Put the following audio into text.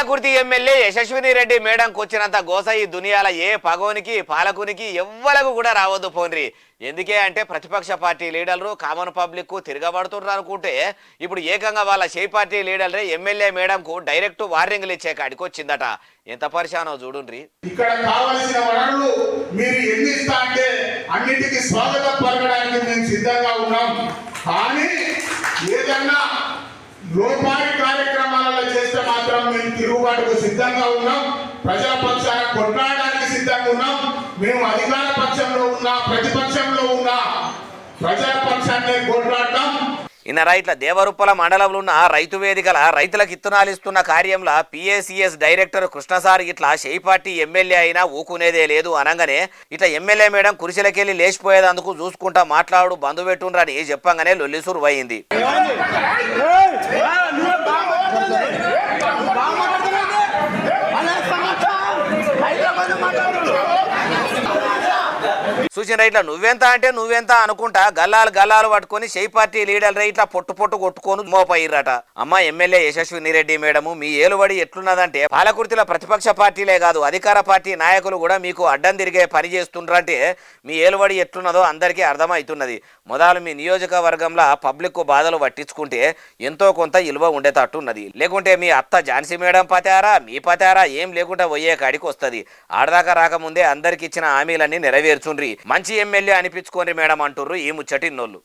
Palakurthi MLA Yashaswini Reddy మేడంకు వచ్చినంత గోస ఈ దునియాల ఏ పగోనికి పాలకునికి ఎవ్వలకు కూడా రావద్దు పోన్రి. ఎందుకే అంటే ప్రతిపక్ష పార్టీ లీడర్లు కామన్ పబ్లిక్ తిరగబడుతున్నారు అనుకుంటే ఇప్పుడు ఏకంగా వాళ్ళ షే పార్టీ లీడర్లే ఎమ్మెల్యే మేడంకు డైరెక్ట్ వార్నింగ్లు ఇచ్చే కాడికి వచ్చిందట. ఎంత పరిశానో చూడుండ్రి. ఇక్కడ కావలసిన వనరులు మీరు ఎన్ని ఇస్తా అంటే అన్నిటికీ స్వాగతం పలకడానికి మేము సిద్ధంగా ఉన్నాం. కానీ ఏదన్నా లోపాయి కార్యక్రమం చేస్తే మాత్రం మేము తిరుగుబాటుకు సిద్ధంగా ఉన్నాం. ప్రజల పక్షాన కొట్లాడడానికి సిద్ధంగా ఉన్నాం. మేము అధికార పక్షంలో ఉన్నా ప్రతిపక్షంలో ఉన్నా ప్రజల పక్షాన్ని కొట్లాడతాం. ఇన్నరా ఇట్లా దేవరుప్పల మండలంలో ఉన్న రైతు వేదికల రైతులకు ఇత్తనాలు ఇస్తున్న కార్యంలో పిఏసిఎస్ డైరెక్టర్ కృష్ణసారి ఇట్లా షెయి పార్టీ ఎమ్మెల్యే అయినా ఊకునేదే లేదు అనగానే ఇట్లా ఎమ్మెల్యే మేడం కురిసిలకెళ్ళి లేచిపోయేదందుకు చూసుకుంటా మాట్లాడు బంధు పెట్టుండ్రని చెప్పంగానే లొల్లిసూరు పోయింది. హైదరాబాద్ మాట్లాడుతున్నారు చూసిన ఇట్లా నువ్వెంత అంటే నువ్వెంత అనుకుంటా గల్లాలు గల్లాలు పట్టుకొని షెయి పార్టీ లీడర్ ఇట్లా పొట్టు పొట్టు కొట్టుకొని మోపయ్యారట అమ్మ ఎమ్మెల్యే యశస్విని రెడ్డి మేడము మీ ఏలుబడి ఎట్లున్నదంటే పాలకుర్తిలో ప్రతిపక్ష పార్టీలే కాదు అధికార పార్టీ నాయకులు కూడా మీకు అడ్డం తిరిగే పని చేస్తుండ్రంటే మీ ఏలుబడి ఎట్లున్నదో అందరికీ అర్థమవుతున్నది మొదలు మీ నియోజకవర్గంలో పబ్లిక్ బాధలు పట్టించుకుంటే ఎంతో కొంత ఇలువ ఉండేటట్టున్నది. లేకుంటే మీ అత్త ఝాన్సీ మేడం పతారా మీ పతారా ఏం లేకుండా పోయే కాడికి వస్తుంది ఆడదాకా రాకముందే అందరికి ఇచ్చిన హామీలన్నీ నెరవేర్చుండ్రు. మంచి ఎమ్మెల్యే అనిపించుకోండి మేడం అంటుర్రు ఈ ముచ్చటిన్నోళ్ళు.